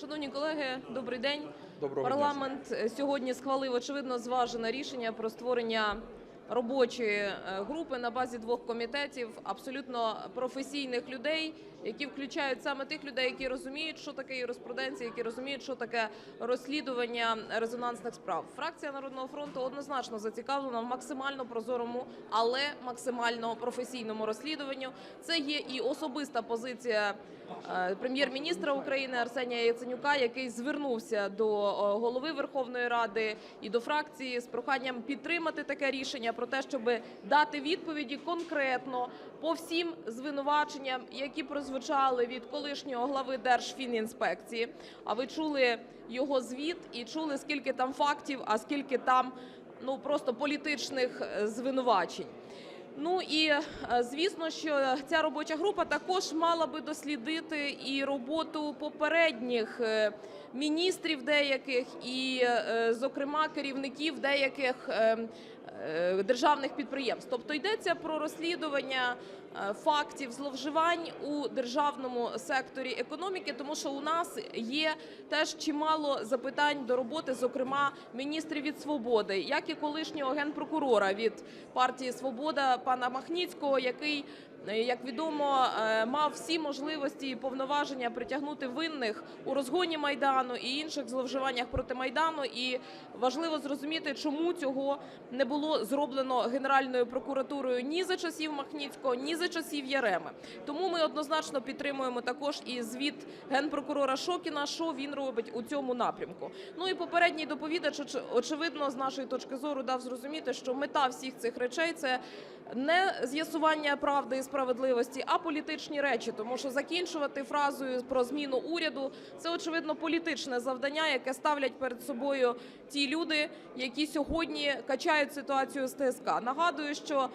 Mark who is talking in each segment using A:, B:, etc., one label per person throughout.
A: Шановні колеги, добрий день.
B: Доброго.
A: Парламент дня. сьогодні схвалив очевидно зважене рішення про створення робочої е, групи на базі двох комітетів абсолютно професійних людей, які включають саме тих людей, які розуміють, що таке юриспруденція, які розуміють, що таке розслідування резонансних справ. Фракція Народного фронту однозначно зацікавлена в максимально прозорому, але максимально професійному розслідуванню. Це є і особиста позиція е, прем'єр-міністра України Арсенія Яценюка, який звернувся до е, голови Верховної Ради і до фракції з проханням підтримати таке рішення про те, щоб дати відповіді конкретно по всім звинуваченням, які прозвучали від колишнього глави Держфінінспекції. А ви чули його звіт і чули, скільки там фактів, а скільки там ну просто політичних е, звинувачень. Ну і е, звісно, що ця робоча група також мала би дослідити і роботу попередніх е, міністрів деяких, і, е, зокрема, керівників деяких е, е, державних підприємств. Тобто йдеться про розслідування е, фактів зловживань у державному секторі економіки, тому що у нас є теж чимало запитань до роботи, зокрема міністрів від свободи, як і колишнього генпрокурора від партії Свобода пана Махніцького, який е, як відомо, е, мав всі можливості і повноваження притягнути винних у розгоні майдану і інших зловживаннях проти майдану. І важливо зрозуміти, чому цього не було зроблено Генеральною прокуратурою ні за часів Махніцького, ні за часів Яреми. Тому ми однозначно підтримуємо також і звіт генпрокурора Шокіна, що він робить у цьому напрямку. Ну і попередній доповідач очевидно з нашої точки зору дав зрозуміти, що мета всіх цих речей це не з'ясування правди і справедливості, а політичні речі, тому що закінчувати фразою про зміну уряду це очевидно політичне завдання, яке ставлять перед собою ті люди, які сьогодні качають ситуацію з ТСК. Нагадую, що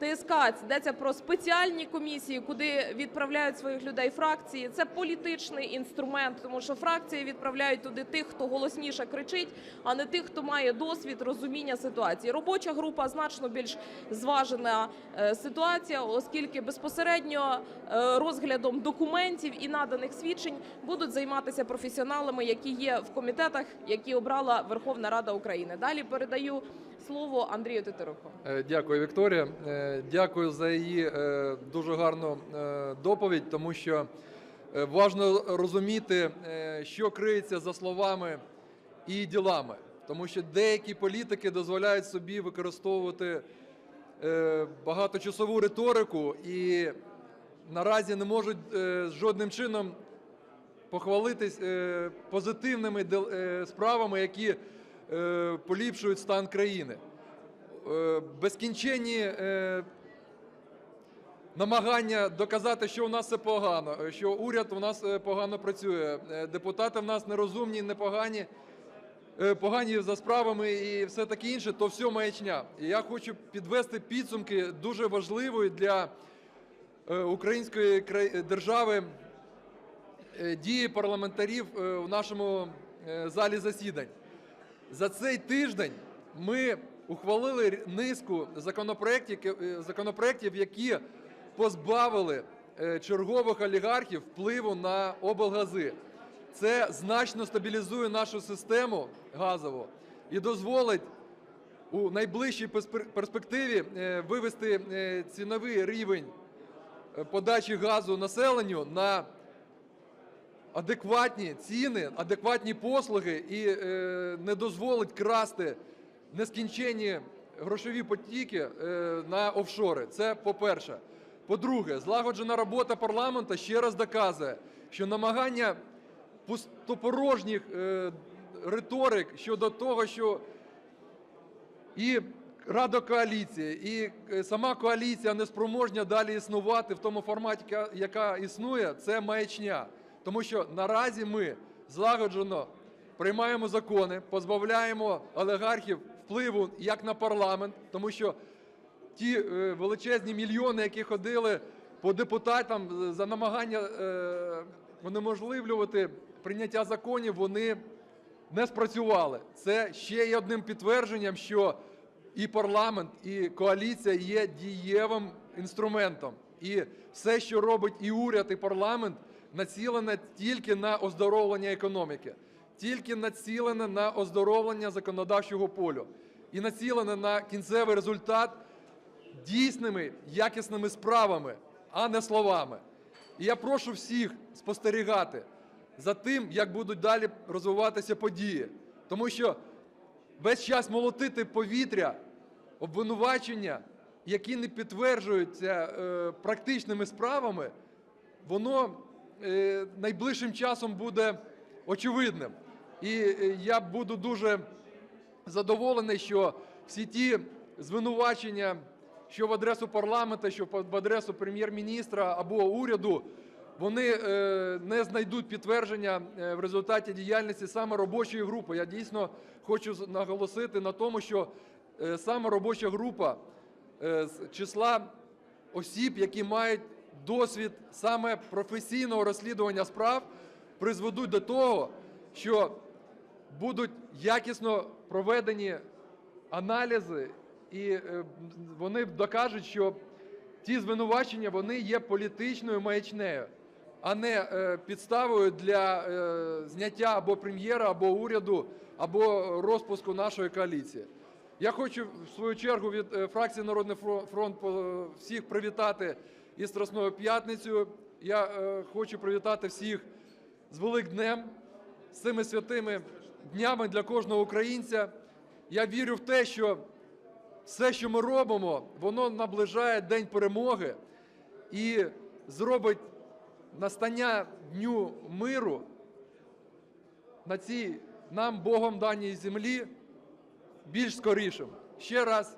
A: ТСК йдеться про спеціальні комісії, куди відправляють своїх людей фракції. Це політичний інструмент, тому що фракції відправляють туди тих, хто голосніше кричить, а не тих, хто має досвід розуміння ситуації. Робоча група значно більш зважена е, ситуація, оскільки безпосередньо е, розглядом документів і наданих свідчень будуть займатися професіоналами, які є в комітетах, які обрала Верховна Рада України. Далі передаю слово Андрію Тетеруку.
B: Е, Дякую, Вікторія. Е, Дякую за її е, дуже гарну доповідь, тому що важливо розуміти, що криється за словами і ділами. Тому що деякі політики дозволяють собі використовувати багаточасову риторику і наразі не можуть жодним чином похвалитись позитивними справами, які поліпшують стан країни. Е, Безкінченні е, намагання доказати, що у нас все погано, е, що уряд у нас е, погано працює, е, депутати в нас нерозумні, непогані, е, погані за справами і все таке інше, то все маячня. І я хочу підвести підсумки дуже важливої для е, української держави е, дії парламентарів е, в нашому е, залі засідань. За цей тиждень ми ухвалили низку законопроєктів, е, які позбавили е, чергових олігархів впливу на облгази. Це значно стабілізує нашу систему газову і дозволить у найближчій перспективі е, вивести ціновий рівень подачі газу населенню на адекватні ціни, адекватні послуги і е, не дозволить красти нескінченні грошові потіки е, на офшори. Це по-перше. По-друге, злагоджена робота парламенту ще раз доказує, що намагання пустопорожніх е, риторик щодо того, що і Рада коаліції, і сама коаліція не спроможня далі існувати в тому форматі, яка існує, це маячня. Тому що наразі ми злагоджено приймаємо закони, позбавляємо олігархів впливу як на парламент, тому що ті е, величезні мільйони, які ходили по депутатам за намагання е, унеможливлювати прийняття законів, вони не спрацювали. Це ще є одним підтвердженням, що і парламент, і коаліція є дієвим інструментом. І все, що робить і уряд, і парламент, націлене тільки на оздоровлення економіки, тільки націлене на оздоровлення законодавчого полю і націлене на кінцевий результат дійсними якісними справами, а не словами. І я прошу всіх спостерігати за тим, як будуть далі розвиватися події, тому що весь час молотити повітря, обвинувачення, які не підтверджуються е, практичними справами, воно найближчим часом буде очевидним. І е, я буду дуже задоволений, що всі ті звинувачення, що в адресу парламенту, що в адресу прем'єр-міністра або уряду, вони е, не знайдуть підтвердження е, в результаті діяльності саме робочої групи. Я дійсно хочу наголосити на тому, що е, саме робоча група е, з числа осіб, які мають досвід саме професійного розслідування справ, призведуть до того, що будуть якісно проведені аналізи, і е, вони докажуть, що ті звинувачення вони є політичною маячнею, а не е, підставою для е, зняття або прем'єра, або уряду, або розпуску нашої коаліції. Я хочу в свою чергу від фракції Народний фро- фронт всіх привітати із Страсною п'ятницею. Я е, хочу привітати всіх з Великднем, з цими святими днями для кожного українця. Я вірю в те, що все, що ми робимо, воно наближає День перемоги і зробить настання Дню миру на цій нам Богом даній землі більш скорішим. Ще раз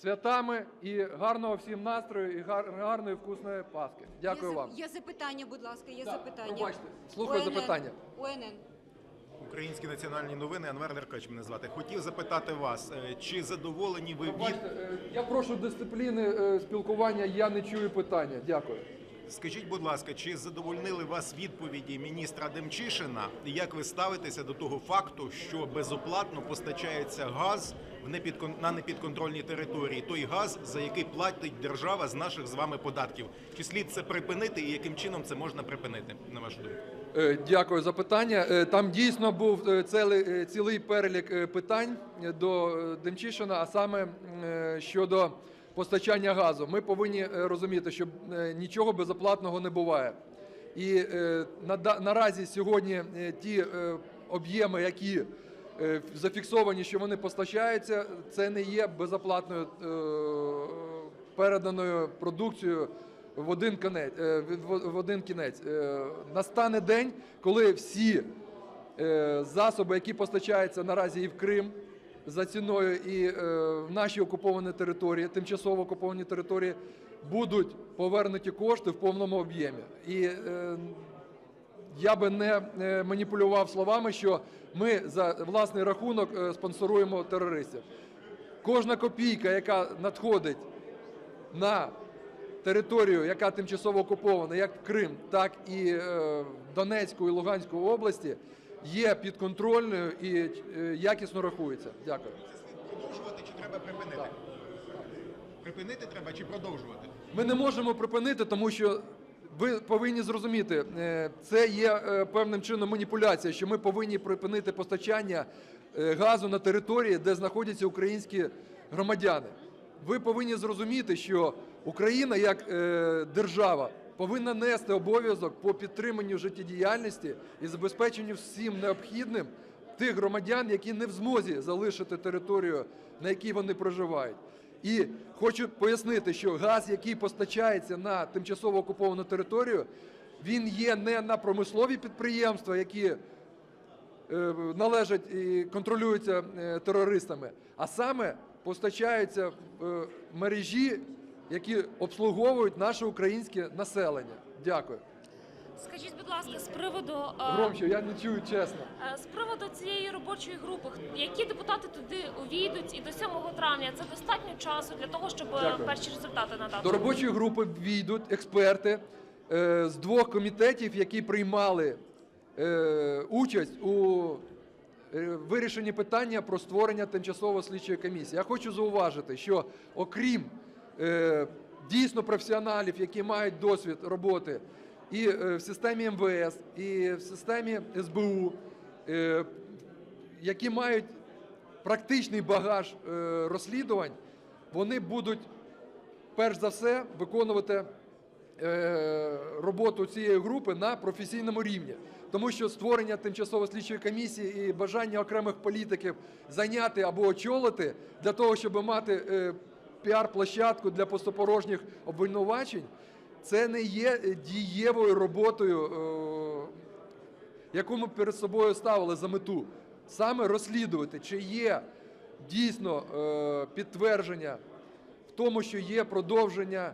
B: святами і гарного всім настрою, і гар- гарної вкусної Пасхи. Дякую
C: є,
B: вам.
C: Є запитання, будь ласка, є
B: Так,
C: запитання.
B: пробачте. Слухаю
C: УНН.
B: запитання.
C: УНН.
D: Українські національні новини, Анвер Неркач мене звати. Хотів запитати вас, е, чи задоволені ви від
B: Бачите, е, я прошу дисципліни е, спілкування, я не чую питання. Дякую.
D: скажіть, будь ласка, чи задовольнили вас відповіді міністра Демчишина? І як ви ставитеся до того факту, що безоплатно постачається газ. На непідконтрольній території? Той газ, за який платить держава з наших з вами податків? Чи слід це припинити, і яким чином це можна припинити? На вашу думку?
B: Е, Дякую за питання. Е, Там дійсно був е, цілий, цілий перелік питань до Демчишина, а саме щодо постачання газу. Ми повинні розуміти, що нічого безоплатного не буває. І наразі сьогодні ті об'єми, які зафіксовані, що вони постачаються, це не є безоплатною е, переданою продукцією в один кінець. В один кінець. Е, Настане день, коли всі е, засоби, які постачаються наразі і в Крим за ціною, і е, в наші окуповані території, тимчасово окуповані території, будуть повернуті кошти в повному об'ємі. І е, я би не е, маніпулював словами, що ми за власний рахунок е, спонсоруємо терористів. Кожна копійка, яка надходить на територію, яка тимчасово окупована, як в Крим, так і е, в Донецьку і Луганську області, є підконтрольною і якісно рахується. Дякую.
D: Продовжувати чи треба припинити? Припинити треба чи продовжувати?
B: Ми не можемо припинити, тому що ви повинні зрозуміти, е, це є е, певним чином маніпуляція, що ми повинні припинити постачання е, газу на території, де знаходяться українські громадяни. Ви повинні зрозуміти, що Україна як держава повинна нести обов'язок по підтриманню життєдіяльності і забезпеченню всім необхідним тих громадян, які не в змозі залишити територію, на якій вони проживають. І хочу пояснити, що газ, який постачається на тимчасово окуповану територію, він є не на промислові підприємства, які е, належать і контролюються е, терористами, а саме постачаються в е, мережі, які обслуговують наше українське населення. Дякую.
E: Скажіть, будь ласка, з приводу е,
B: Громче, я не чую чесно.
E: е, з приводу цієї робочої групи, які депутати туди увійдуть, і до 7 травня це достатньо часу для того, щоб е,
B: Дякую.
E: перші результати надати.
B: До робочої групи війдуть експерти е, з двох комітетів, які приймали е, участь у е, вирішенні питання про створення тимчасової слідчої комісії. Я хочу зауважити, що окрім е, дійсно професіоналів, які мають досвід роботи і е, в системі МВС, і в системі СБУ, е, які мають практичний багаж е, розслідувань, вони будуть перш за все виконувати роботу цієї групи на професійному рівні. Тому що створення тимчасової слідчої комісії і бажання окремих політиків зайняти або очолити для того, щоб мати піар-площадку для пустопорожніх обвинувачень, це не є е, дієвою роботою, е, яку ми перед собою ставили за мету. Саме розслідувати, чи є дійсно е, підтвердження в тому, що є продовження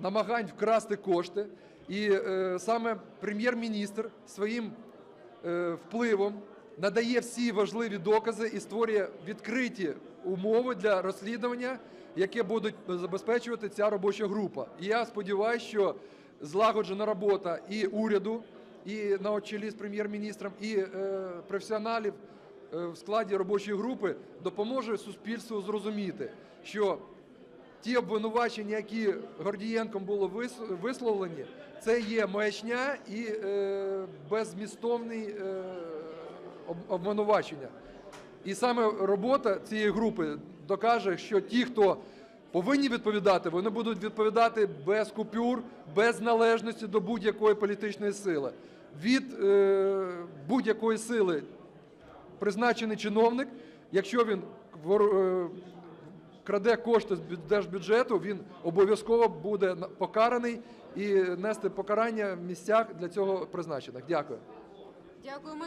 B: намагань вкрасти кошти. І саме прем'єр-міністр своїм впливом надає всі важливі докази і створює відкриті умови для розслідування, яке будуть забезпечувати ця робоча група. І я сподіваюся, що злагоджена робота і уряду, і на чолі з прем'єр-міністром, і е, професіоналів е, в складі робочої групи допоможе суспільству зрозуміти, що ті обвинувачення, які Гордієнком було вис- висловлені, це є маячня і е, беззмістовний е, обвинувачення. І саме робота цієї групи докаже, що ті, хто повинні відповідати, вони будуть відповідати без купюр, без належності до будь-якої політичної сили. Від е, будь-якої сили призначений чиновник, якщо він е, краде кошти з держбюджету, він обов'язково буде покараний і нести покарання в місцях для цього призначених. Дякую.
C: Дякуємо.